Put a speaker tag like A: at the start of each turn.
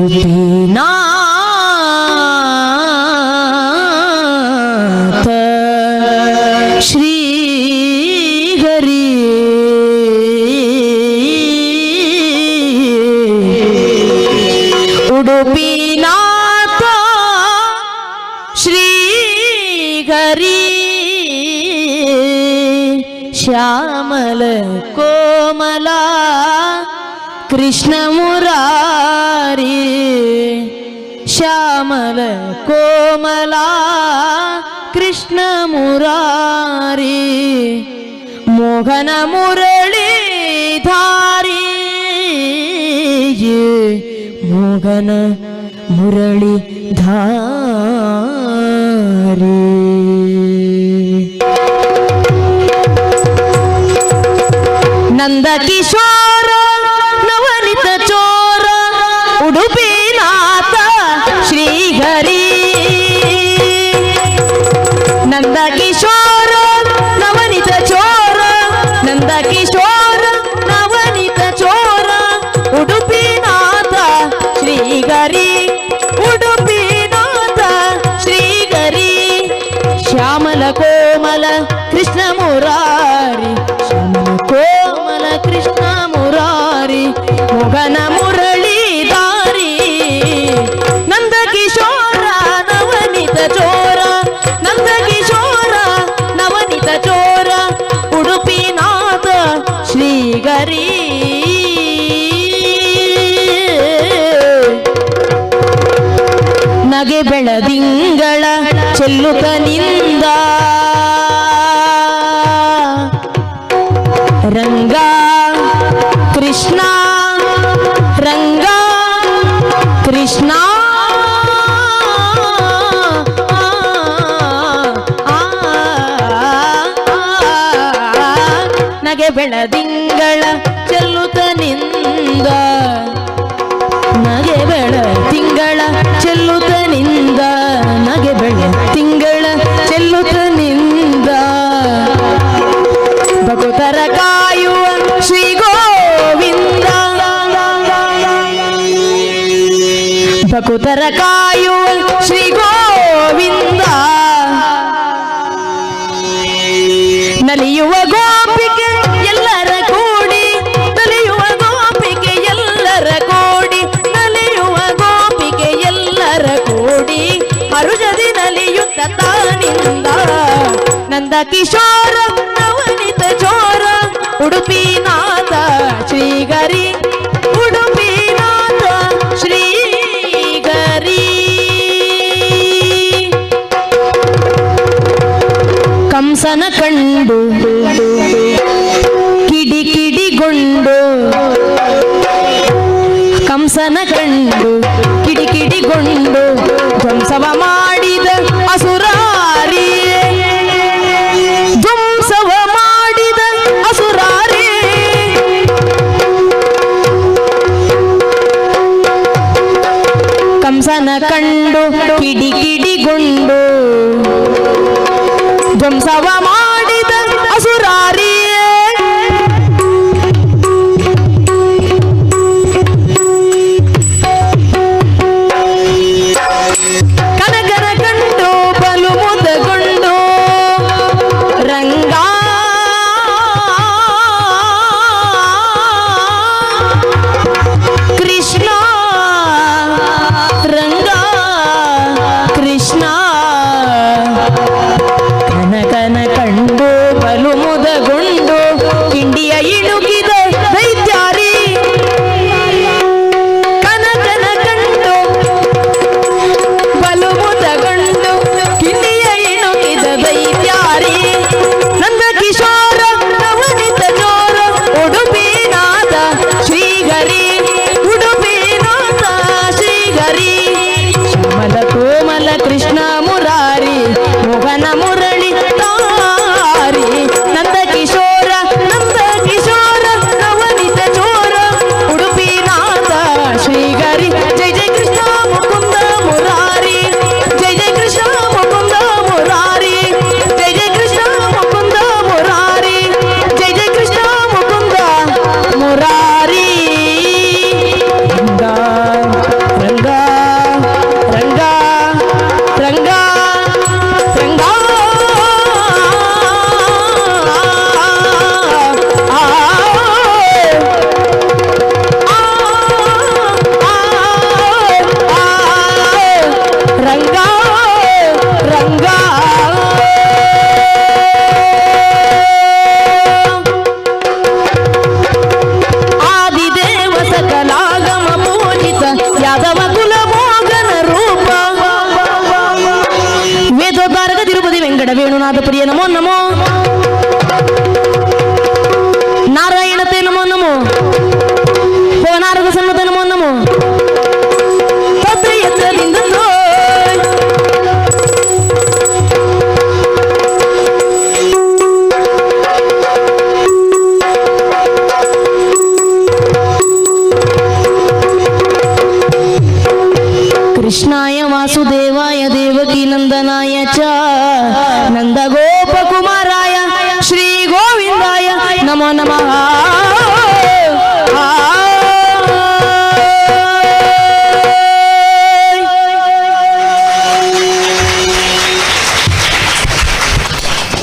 A: ছুটবে না শ্রী হরি। উডুপি না শ্রী হরি। শ্যামল কোমলা कृष्णमुरारी श्यामल कोमला कृष्णमुरारी मोघन मुरळी ये मोघन मरळी धारी ನವನಿತ ಚೋರ ಉಡುಪಿನಾಥ ಶ್ರೀಗರಿ. ನಗೆ ಬೆಳದಿಂಗಳ ಚೆಲ್ಲುತ್ತ ನಿಂದ. ರಂಗ ಕೃಷ್ಣ ಬೆಳದಿಂಗಳ ಚೆಲ್ಲುತ್ತ ನಿಂದ ನಗೆ ಬೆಳ ತಿಂಗಳ ಚೆಲ್ಲುತ್ತ ನಿಂದ ನಗೆ ಬೆಳ ತಿಂಗಳ ಚೆಲ್ಲುತ್ತ ನಿಂದ ಭಗತರ ಕಾಯುವ ಶ್ರೀ ಗೋವಿಂದ ಭಕುತರ ಕಾಯುವ ತಾನಿಂದ ನಂದ ಕಿಶೋರ ನವನಿತ ಚೋರ ಉಡುಪಿನಾಥ ಶ್ರೀಗರಿ ಉಡುಪಿ ಶ್ರೀ ಶ್ರೀಗರಿ. ಕಂಸನ ಕಿಡಿ ಕಂಡು ಕಿಡಿ వెంకట వేణునాథపురియ నమో నమో. నారాయణ తే నమో నమో. కోనారక సన్నత నమో నమో. కృష్ణ நமகா